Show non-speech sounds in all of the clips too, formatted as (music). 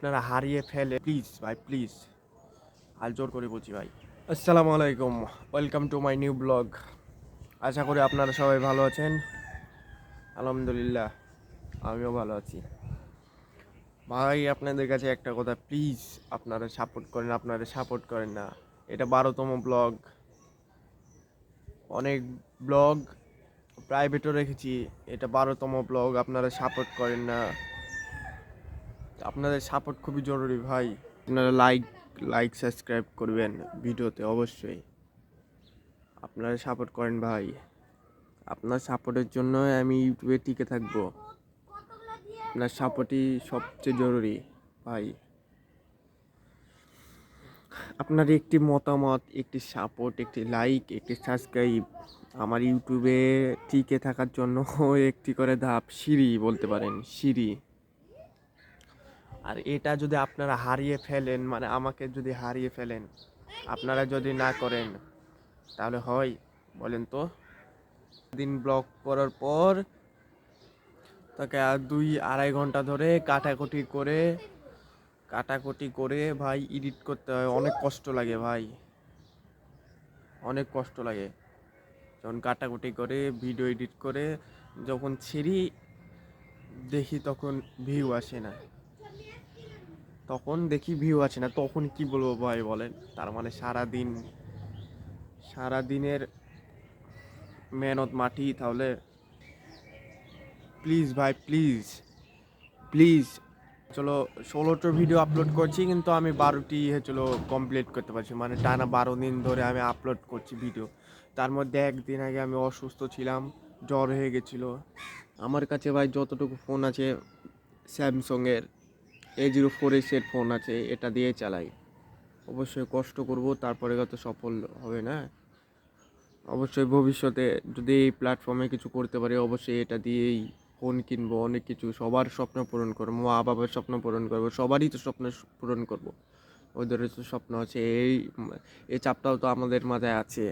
আপনারা হারিয়ে ফেলে। প্লিজ ভাই প্লিজ আর জোর করে বলছি, ভাই। আসসালামু আলাইকুম। Welcome to my new blog আশা করি আপনারা সবাই ভালো আছেন। আলহামদুলিল্লাহ, আমিও ভালো আছি। ভাই, আপনাদের কাছে একটা কথা প্লিজ আপনারা সাপোর্ট করেন, আপনারা সাপোর্ট করেন না। এটা বারোতম ব্লগ অনেক ব্লগ প্রাইভেটও রেখেছি। এটা বারোতম ব্লগ আপনারা সাপোর্ট করেন না। আপনাদের সাপোর্ট খুবই জরুরি ভাই। আপনারা লাইক লাইক সাবস্ক্রাইব করবেন ভিডিওতে অবশ্যই। আপনারা সাপোর্ট করেন ভাই। আপনার সাপোর্টের জন্য আমি ইউটিউবে টিকে থাকব। আপনার সাপোর্টই সবচেয়ে জরুরি ভাই। আপনার একটি মতামত, একটি সাপোর্ট একটি লাইক একটি সাবস্ক্রাইব আমার ইউটিউবে টিকে থাকার জন্য (laughs) একটি করে ধাপ সিঁড়ি বলতে পারেন, সিঁড়ি। আর এটা যদি আপনারা হারিয়ে ফেলেন মানে আমাকে যদি হারিয়ে ফেলেন, আপনারা যদি না করেন, তাহলে হয়, বলেন তো। দিন ব্লক করার পর তাকে আর দুই আড়াই ঘণ্টা ধরে কাটাকুটি করে কাটাকুটি করে ভাই এডিট করতে হয়। অনেক কষ্ট লাগে ভাই। অনেক কষ্ট লাগে। যখন কাটাকুটি করে ভিডিও এডিট করে, যখন ছেড়ি দেখি তখন ভিউ আসে না। তখন দেখি ভিউ আছে না, তখন কি বলব ভাই বলেন? তার মানে সারা দিন সারা দিনের মেহনত মাটি, তাহলে প্লিজ ভাই প্লিজ প্লিজ চলো, ষোলোটো ভিডিও আপলোড করছি, কিন্তু আমি বারোটি চলো কমপ্লিট করতে পারছি। মানে টানা বারো দিন ধরে আমি আপলোড করছি ভিডিও তার মধ্যে একদিন আগে আমি অসুস্থ ছিলাম, জ্বর হয়ে গেছিল। আমার কাছে ভাই যতটুকু ফোন আছে স্যামসংয়ের এ জিরো ফোর এসের ফোন আছে, এটা দিয়ে চালাই। অবশ্যই কষ্ট করব, তারপরে কত সফল হবে না। অবশ্যই ভবিষ্যতে যদি এই প্ল্যাটফর্মে কিছু করতে পারি, অবশ্যই এটা দিয়েই ফোন কিনবো, অনেক কিছু। সবার স্বপ্ন পূরণ করব, মা বাবার স্বপ্ন পূরণ করব, সবারই তো স্বপ্ন পূরণ করব। ওদেরও তো স্বপ্ন আছে, এই এই চাপটাও তো আমাদের মাথায় আছে।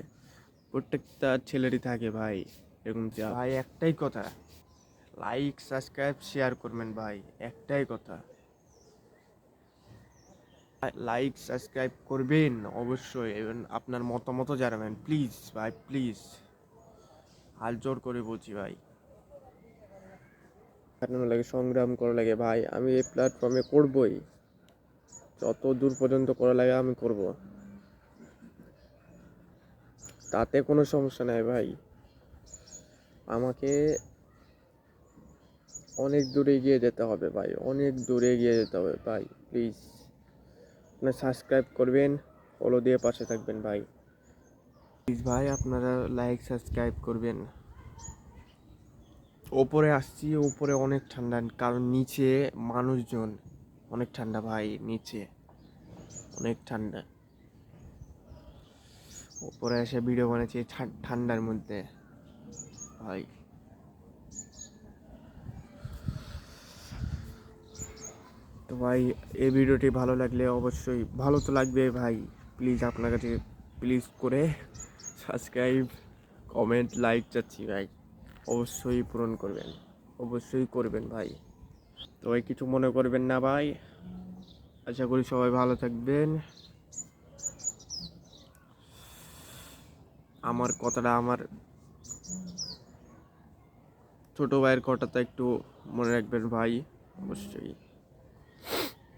প্রত্যেকটা ছেলেরই থাকে ভাই, এরকম চাপ। ভাই, একটাই কথা। লাইক সাবস্ক্রাইব শেয়ার করবেন ভাই, একটাই কথা। লাইক সাবস্ক্রাইব করবেন, অবশ্যই। এবং আপনার মতামতও জানাবেন। প্লিজ ভাই প্লিজ হাল জোর করে বলছি, ভাই। কাটানো লাগে সংগ্রাম করা লাগে, ভাই। আমি এই প্ল্যাটফর্মে করবই। যত দূর পর্যন্ত করা লাগে, আমি করব। তাতে কোনো সমস্যা নাই, ভাই। আমাকে অনেক দূরে গিয়ে যেতে হবে, ভাই। অনেক দূরে গিয়ে যেতে হবে, ভাই। প্লিজ আপনার সাবস্ক্রাইব করবেন ফলো দিয়ে পাশে থাকবেন ভাই। প্লিজ ভাই, আপনারা লাইক সাবস্ক্রাইব করবেন। ওপরে আসছি, ওপরে অনেক ঠান্ডা, কারণ নিচে মানুষজন, অনেক ঠান্ডা ভাই, নিচে অনেক ঠান্ডা। ওপরে এসে ভিডিও বানাচ্ছি ঠান্ডার মধ্যে। ভাই। তো ভাই, এই ভিডিওটি ভালো লাগলে অবশ্যই, ভালো তো লাগবে ভাই। প্লিজ আপনার কাছে প্লিজ করে সাবস্ক্রাইব কমেন্ট লাইক চাচ্ছি ভাই। অবশ্যই পূরণ করবেন, অবশ্যই করবেন ভাই। তো ভাই, কিছু মনে করবেন না ভাই? আশা করি সবাই ভালো থাকবেন। আমার কথাটা, আমার ছোট ভাইয়ের কথাটা একটু মনে রাখবেন ভাই, অবশ্যই।